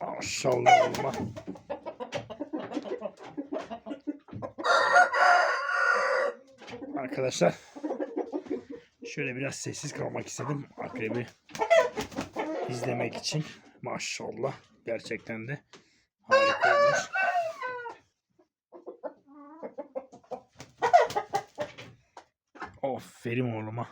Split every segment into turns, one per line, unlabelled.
Maşallah Arkadaşlar şöyle biraz sessiz kalmak istedim akrebi izlemek için. Maşallah gerçekten de harika olmuş. Aferin oğluma.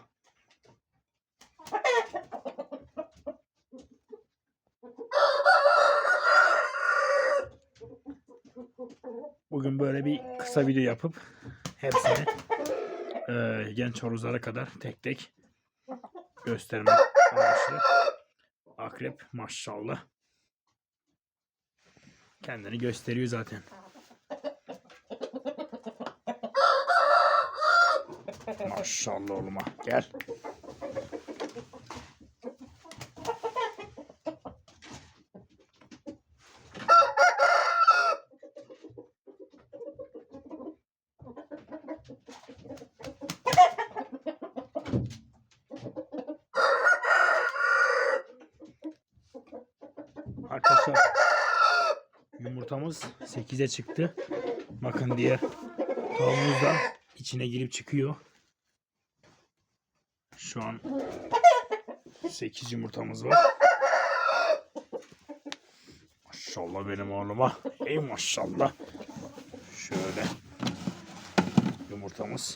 Bugün böyle bir kısa video yapıp hepsini eee, genç horozlara kadar tek tek göstermek amaçlı. Akrep maşallah. Kendini gösteriyor zaten. Maşallah oğluma. Gel. Arkadaşlar yumurtamız 8'e çıktı. Bakın diğer tavuğumuz da içine girip çıkıyor. Şu an 8 yumurtamız var. Maşallah benim oğluma. Ey maşallah. Şöyle yumurtamız.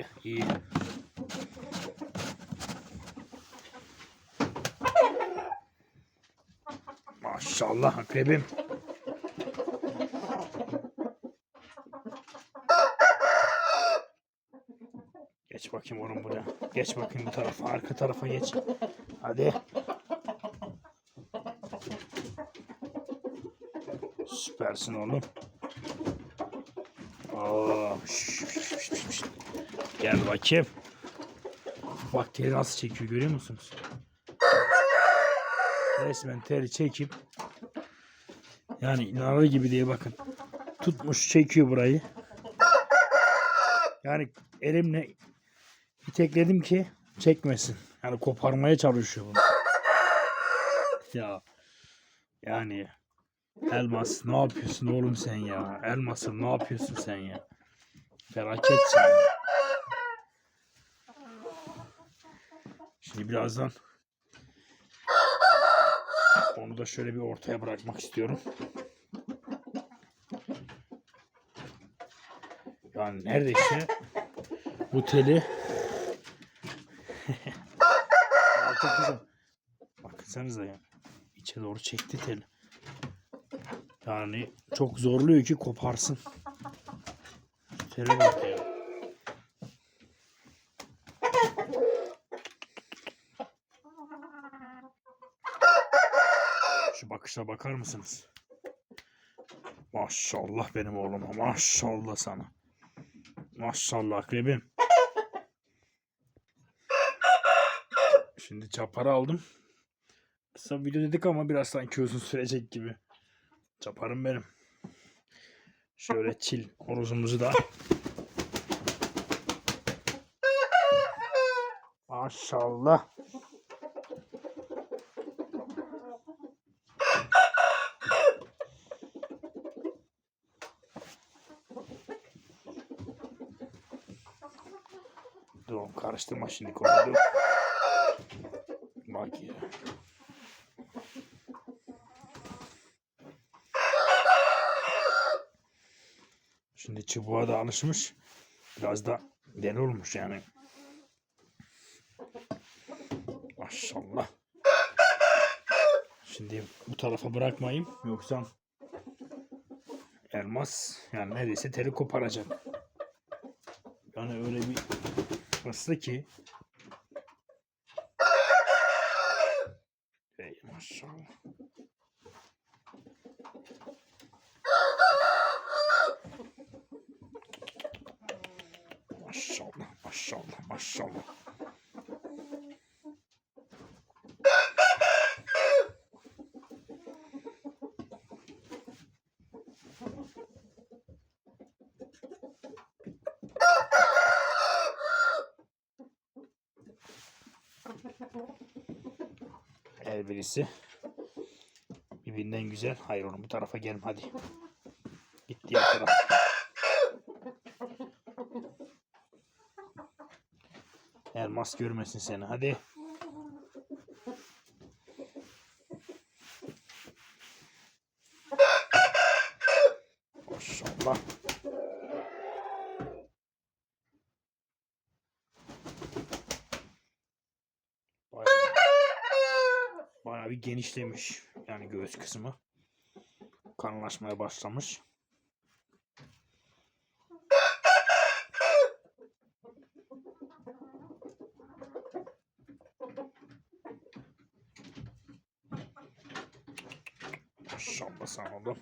De iyi. Maşallah akrebim. Geç bakayım oğlum buraya. Geç bakayım bu tarafa. Arka tarafa geç. Hadi. Süpersin oğlum. Şş, şş, şş. Gel bakayım. Bak teri nasıl çekiyor görüyor musunuz? Resmen teri çekip yani inanılır gibi diye bakın. Tutmuş çekiyor burayı. Yani elimle itekledim ki çekmesin. Yani koparmaya çalışıyor bunu. Ya yani Elmas ne yapıyorsun oğlum sen ya? Elmas'ım ne yapıyorsun sen ya? Felaket sen. Şimdi birazdan onu da şöyle bir ortaya bırakmak istiyorum. Yani neredeyse bu teli. Baksanıza ya. İçe doğru çekti teli. Yani çok zorluyor ki koparsın. Tele bak ya. Şu bakışa bakar mısınız? Maşallah benim oğluma. Maşallah sana. Maşallah akrebim. Şimdi çaparı aldım. Kısa video dedik ama biraz sanki uzun sürecek gibi. Çaparım benim. Şöyle çil horozumuzu da. Maşallah. Dur oğlum, karıştırma şimdi konuyu. Bak ya. Şimdi çubuğa da alışmış. Biraz da deli olmuş yani. Maşallah. Şimdi bu tarafa bırakmayayım. Yoksa elmas yani neredeyse teri koparacak. yani öyle bir hırslı ki. Ey maşallah. Maşallah, maşallah, maşallah. Birisi birbirinden güzel. Hayır oğlum bu tarafa gelme hadi. Git diğer taraf. Elmas görmesin seni hadi. Maşallah. Bayağı, bayağı bir genişlemiş. Yani göğüs kısmı. Kanlaşmaya başlamış. Maşallah sana oğlum.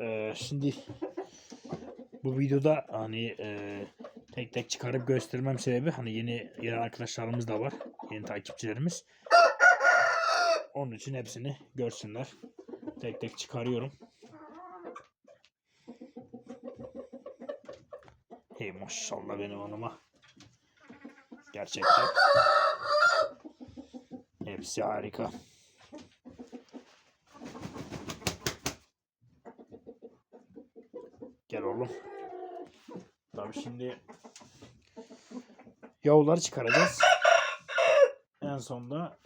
Ee, şimdi bu videoda hani e, tek tek çıkarıp göstermem sebebi hani yeni yeni arkadaşlarımız da var. Yeni takipçilerimiz. Onun için hepsini görsünler. Tek tek çıkarıyorum. Hey maşallah benim hanıma. Gerçekten. Hepsi harika. Gel oğlum. Tabii şimdi yavruları çıkaracağız. En sonunda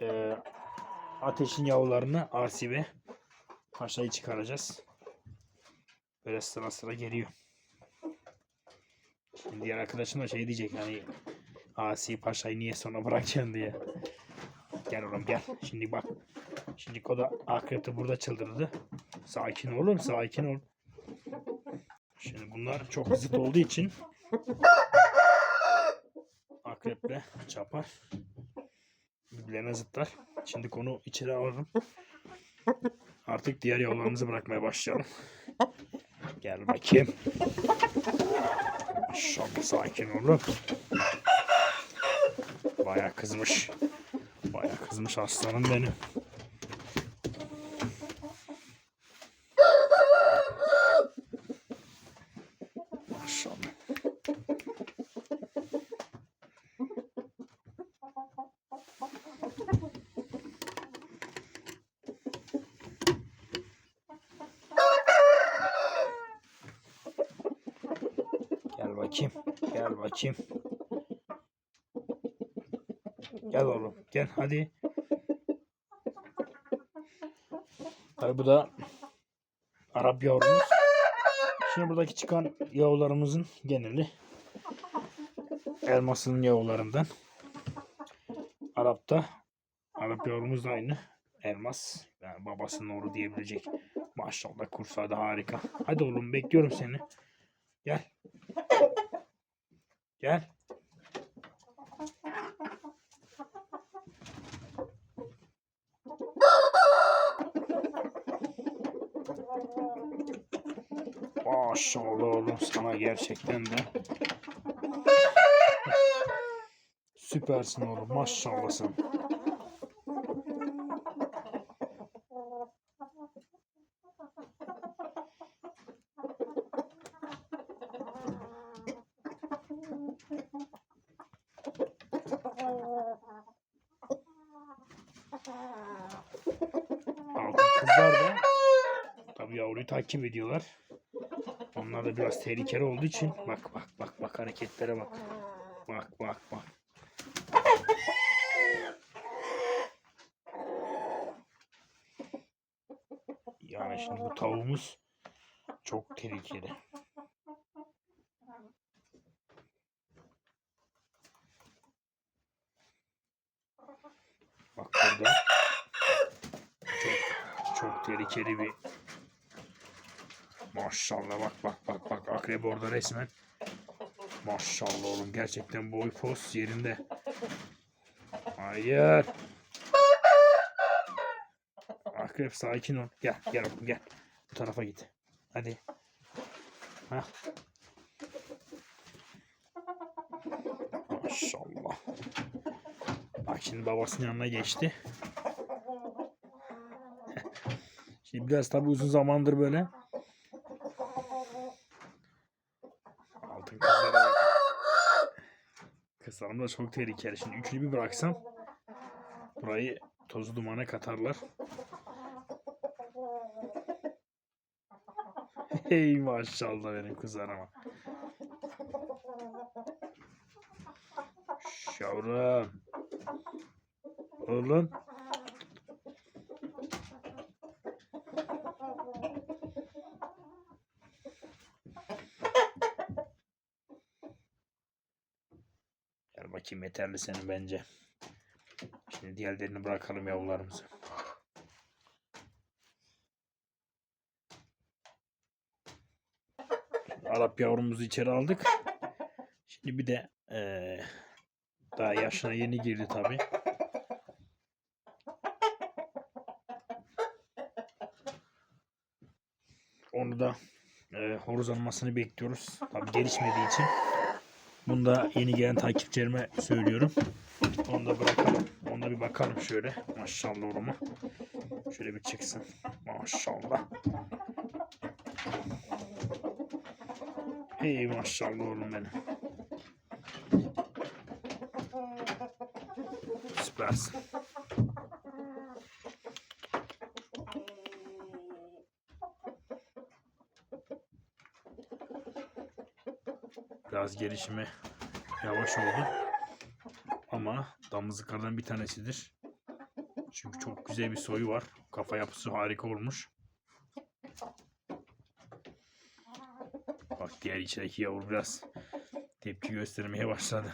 e, ateşin yavrularını Asibe Paşa'yı çıkaracağız. Böyle sıra sıra geliyor. Şimdi diğer arkadaşım da şey diyecek hani Asi Paşa'yı niye sona bırakacaksın diye. Gel oğlum gel. Şimdi bak. Şimdi koda akrepte burada çıldırdı. Sakin olun, sakin ol. Şimdi bunlar çok zıt olduğu için akreple çapar. Birbirlerine zıtlar. Şimdi konu içeri alırım. Artık diğer yavrularımızı bırakmaya başlayalım. Gel bakayım. Maşallah sakin olun. Baya kızmış. Baya kızmış aslanım benim. Maşallah. Gel bakayım. Gel bakayım. Gel oğlum. Gel hadi. Tabi bu da Arap yavrumuz. Şimdi buradaki çıkan yavrularımızın geneli elmasının yavrularından. Arap'ta Arap yavrumuz da aynı. Elmas. Yani babasının oğlu diyebilecek. Maşallah kursağı da harika. Hadi oğlum bekliyorum seni. Gel. Gel. Maşallah oğlum sana gerçekten de süpersin oğlum maşallah sen. ileriki videolar. Onlar da biraz tehlikeli olduğu için. Bak bak bak bak hareketlere bak. Bak bak bak. Yani şimdi bu tavuğumuz çok tehlikeli. Bak burada çok, çok tehlikeli bir Maşallah bak bak bak bak akrep orada resmen. Maşallah oğlum gerçekten boy poz yerinde. Hayır. Akrep sakin ol. Gel gel oğlum gel. Bu tarafa git. Hadi. Hah. Maşallah. Bak şimdi babasının yanına geçti. Şimdi biraz tabi uzun zamandır böyle. Altın kızlara bak. Kızlarım da çok tehlikeli. Şimdi üçünü bir bıraksam burayı tozu dumana katarlar. Hey maşallah benim kızlarıma. Şş, Yavrum. Oğlum. Gel bakayım yeterli senin bence. Şimdi diğerlerini bırakalım yavrularımızı. Arap yavrumuzu içeri aldık. Şimdi bir de eee, daha yaşına yeni girdi tabi. Onu da eee horoz almasını bekliyoruz. Tabi gelişmediği için. Bunu da yeni gelen takipçilerime söylüyorum. Onu da bırakalım. Onu da bir bakalım şöyle. Maşallah orama. Şöyle bir çıksın. Maşallah. Hey maşallah oğlum benim. Süpersin. Biraz gelişimi yavaş oldu. Ama damızlıklardan bir tanesidir. Çünkü çok güzel bir soyu var. Kafa yapısı harika olmuş. Bak diğer içerideki yavru biraz tepki göstermeye başladı.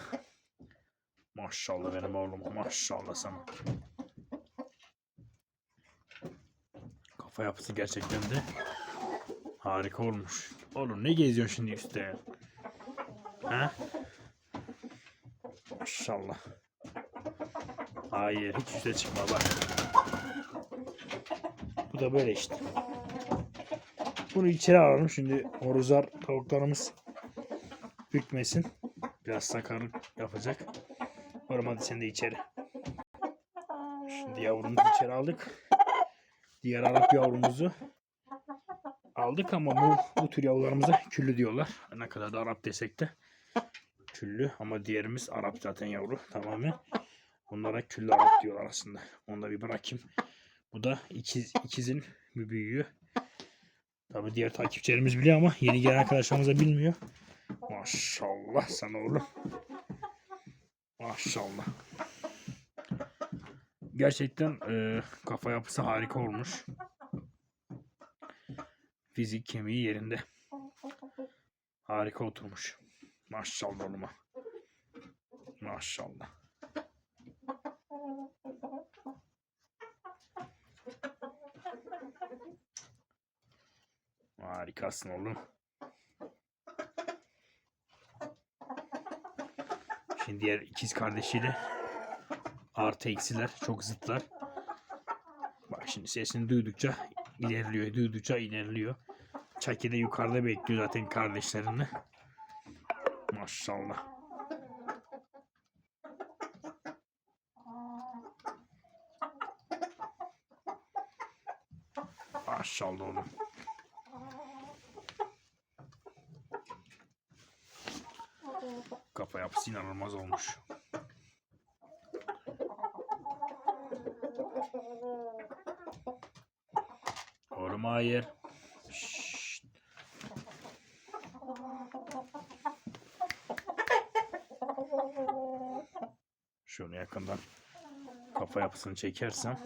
Maşallah benim oğlum. Maşallah sana. Kafa yapısı gerçekten de harika olmuş. Oğlum ne geziyorsun şimdi üstte ya? Ha? Maşallah. Hayır hiç üste çıkma bak. Bu da böyle işte. Bunu içeri alalım şimdi horozlar tavuklarımız ürkmesin. Biraz sakarlık yapacak. Oğlum hadi sen de içeri. Şimdi yavrumuzu içeri aldık. Diğer Arap yavrumuzu aldık ama bu, bu tür yavrularımıza küllü diyorlar. Ne kadar da Arap desek de küllü ama diğerimiz Arap zaten yavru tamamen. Bunlara küllü Arap diyorlar aslında. Onu da bir bırakayım. Bu da ikiz, ikizin bir büyüğü. Tabi diğer takipçilerimiz biliyor ama yeni gelen arkadaşlarımız da bilmiyor. Maşallah sana oğlum. Maşallah. Gerçekten e, kafa yapısı harika olmuş. Fizik kemiği yerinde. Harika oturmuş. Maşallah oğluma. Maşallah. Harikasın oğlum. Şimdi diğer ikiz kardeşiyle artı eksiler çok zıtlar. Bak şimdi sesini duydukça ilerliyor, duydukça ilerliyor. Çaki de yukarıda bekliyor zaten kardeşlerini. Maşallah. Maşallah oğlum. Kafa yapısı inanılmaz olmuş. Oğlum hayır. Şşt. Şunu yakından kafa yapısını çekersem.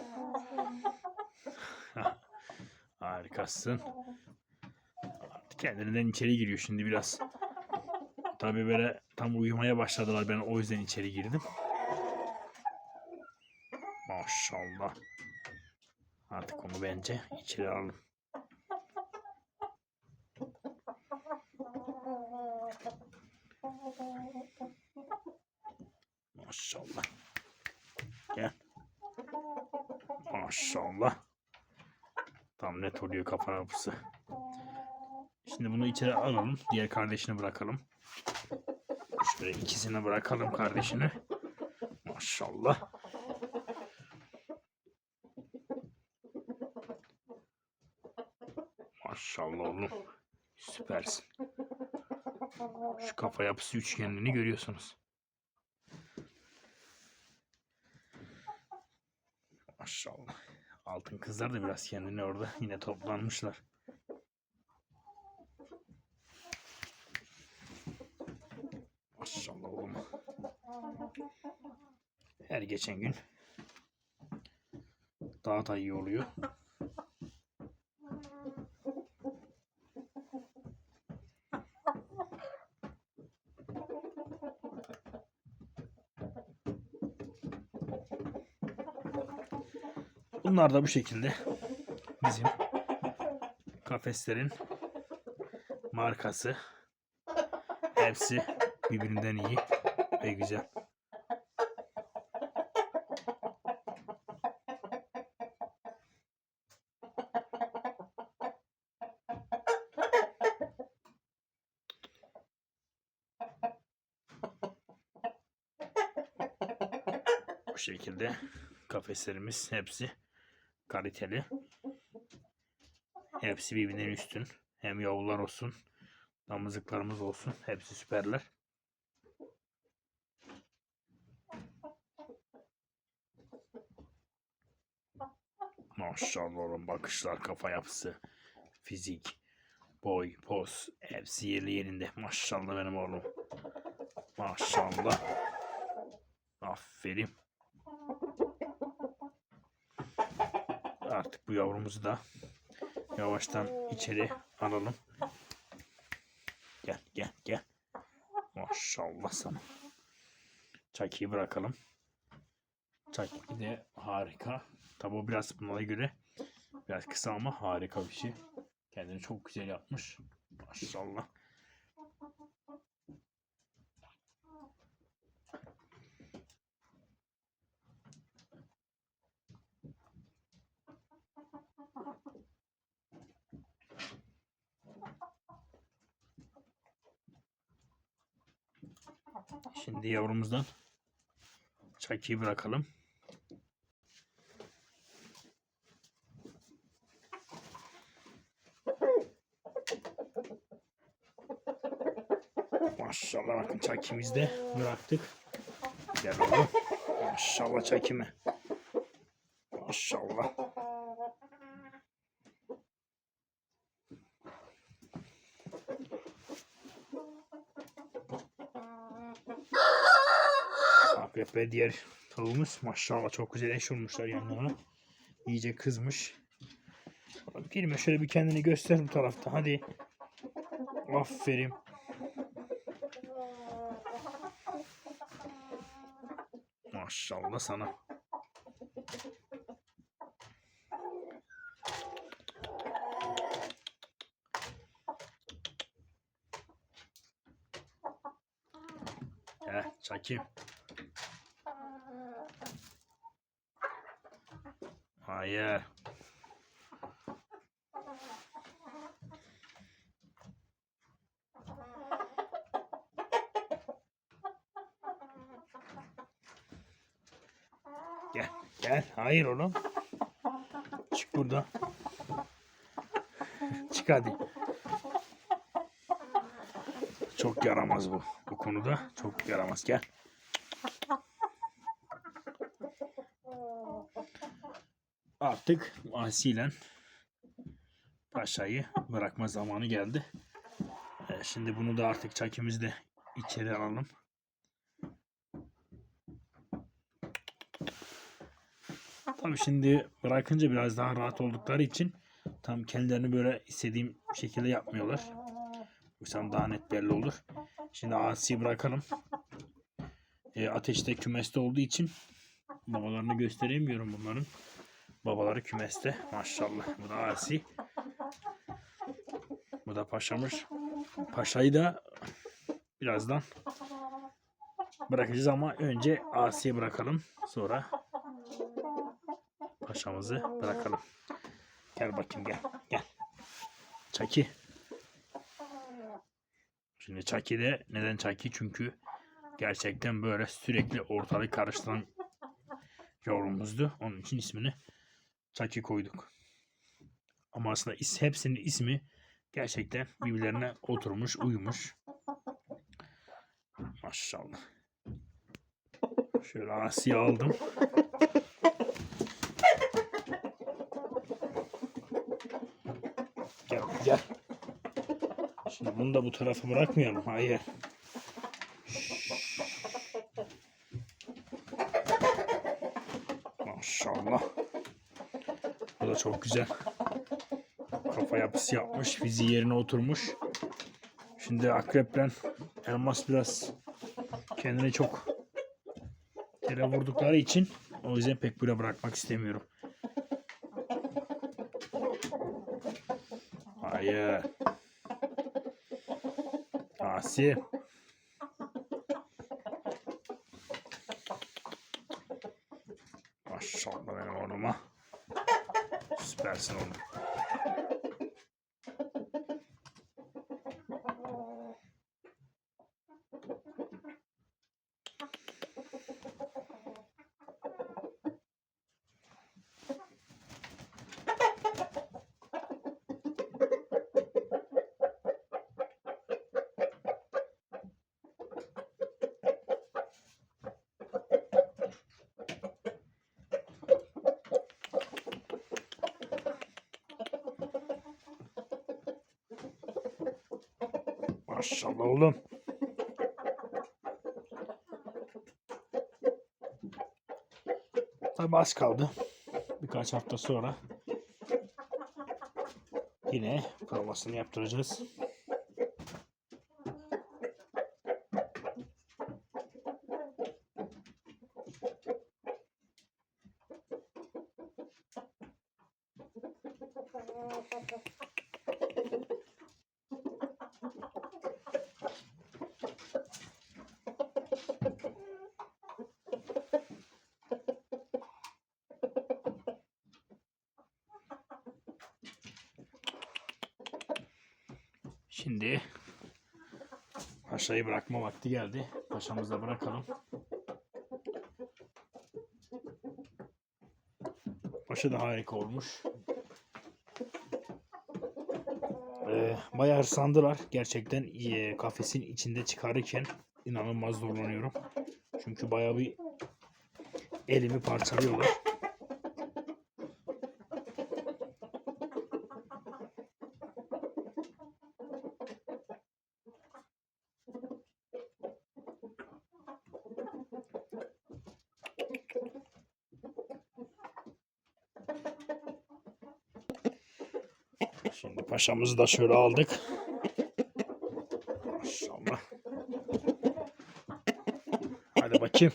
Harikasın. Kendinden içeri giriyor şimdi biraz. Tabii böyle tam uyumaya başladılar. Ben o yüzden içeri girdim. Maşallah. Artık onu bence içeri alalım. Maşallah. Gel. Maşallah. Tam yapısı. Şimdi bunu içeri alalım. Diğer kardeşini bırakalım. Şöyle ikisini bırakalım kardeşini. Maşallah. Maşallah oğlum. Süpersin. Şu kafa yapısı üçgenliğini görüyorsunuz. Maşallah. Altın kızlar da biraz kendini orada yine toplanmışlar. Maşallah oğlum. Her geçen gün daha da iyi oluyor. Bunlar da bu şekilde bizim kafeslerin markası. Hepsi birbirinden iyi ve güzel. Bu şekilde kafeslerimiz hepsi kaliteli. Hepsi birbirinden üstün. Hem yavrular olsun, damızlıklarımız olsun. Hepsi süperler. Maşallah oğlum bakışlar, kafa yapısı, fizik, boy, poz hepsi yerli yerinde. Maşallah benim oğlum. Maşallah. Aferin. Artık bu yavrumuzu da yavaştan içeri alalım. Gel gel gel. Maşallah sana. Çakiyi bırakalım. Çaki de harika. Tabi o biraz bunlara göre biraz kısa ama harika bir şey. Kendini çok güzel yapmış. Maşallah. Şimdi yavrumuzdan çakiyi bırakalım. Maşallah bakın çakimizi de bıraktık. Gel oğlum. Maşallah çakimi. Maşallah. Akrep ve diğer tavuğumuz maşallah çok güzel eş olmuşlar yan yana. İyice kızmış. Girme şöyle bir kendini göster bu tarafta hadi. Aferin. Maşallah sana. Heh, çakayım. Hayır. Gel, gel. Hayır oğlum. Çık buradan. Çık hadi. Çok yaramaz bu. Bu konuda çok yaramaz. Gel. Artık asilen paşayı bırakma zamanı geldi. Ee, Şimdi bunu da artık çakimizde içeri alalım. Tabii şimdi bırakınca biraz daha rahat oldukları için tam kendilerini böyle istediğim şekilde yapmıyorlar. Yoksa daha net belli olur. Şimdi asiyi bırakalım. E, ateşte kümeste olduğu için babalarını gösteremiyorum bunların. Babaları kümeste. Maşallah. Bu da Asi. Bu da paşamız. Paşayı da birazdan bırakacağız ama önce Asi'ye bırakalım. Sonra paşamızı bırakalım. Gel bakayım gel. Gel. Çaki. Şimdi Çaki de neden Çaki? Çünkü gerçekten böyle sürekli ortalığı karıştıran yavrumuzdu. Onun için ismini Çaki koyduk. Ama aslında is, hepsinin ismi gerçekten birbirlerine oturmuş, uyumuş. Maşallah. Şöyle Asiye aldım. Gel gel. Şimdi bunu da bu tarafa bırakmayalım. Hayır. Maşallah. Bu da çok güzel. Kafa yapısı yapmış. Fiziği yerine oturmuş. Şimdi akreple elmas biraz kendini çok yere vurdukları için o yüzden pek böyle bırakmak istemiyorum. Hayır. Asi. Maşallah benim oğluma. Süpersin oğlum. Maşallah oğlum. Tabii az kaldı. Birkaç hafta sonra yine provasını yaptıracağız. Şimdi Paşa'yı bırakma vakti geldi. Paşamızı da bırakalım. Paşa da harika olmuş. Ee, bayağı hırslandılar. Gerçekten e, kafesin içinde çıkarırken inanılmaz zorlanıyorum. Çünkü bayağı bir elimi parçalıyorlar. Şimdi paşamızı da şöyle aldık. Maşallah. Hadi bakayım.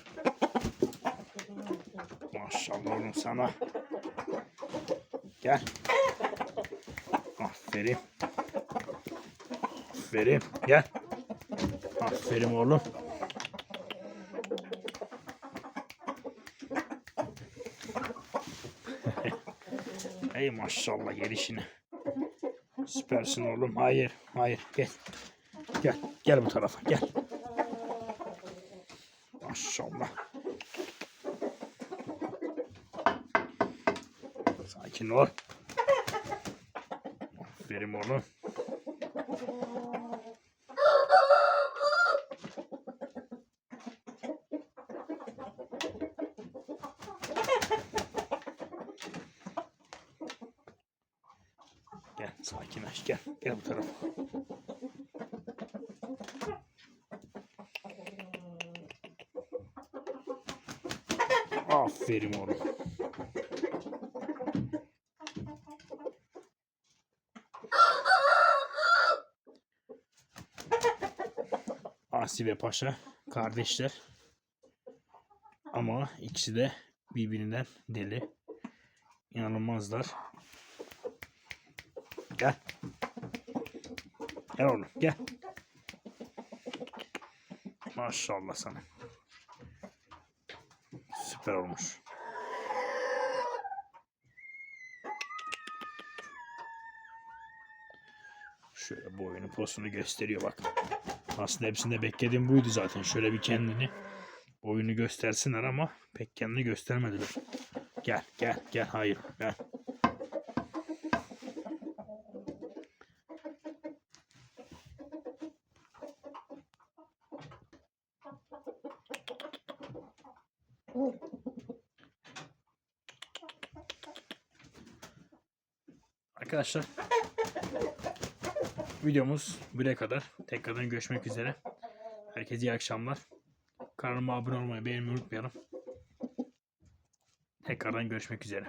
Maşallah oğlum sana. Gel. Aferin. Aferin. Gel. Aferin oğlum. Ey maşallah gelişine. Süpersin oğlum. Hayır, hayır. Gel. Gel, gel bu tarafa. Gel. Maşallah. Sakin ol. Aferin oğlum. Gel sakinleş gel. Gel bu tarafa. Aferin oğlum. Asi ve Paşa kardeşler. Ama ikisi de birbirinden deli. İnanılmazlar. Gel. Gel oğlum gel. Maşallah sana. Süper olmuş. Şöyle boyunu posunu gösteriyor bak. Aslında hepsinde beklediğim buydu zaten. Şöyle bir kendini boyunu göstersinler ama pek kendini göstermediler. Gel gel gel hayır gel. Arkadaşlar videomuz buraya kadar. Tekrardan görüşmek üzere. Herkese iyi akşamlar. Kanalıma abone olmayı, beğenmeyi unutmayalım. Tekrardan görüşmek üzere.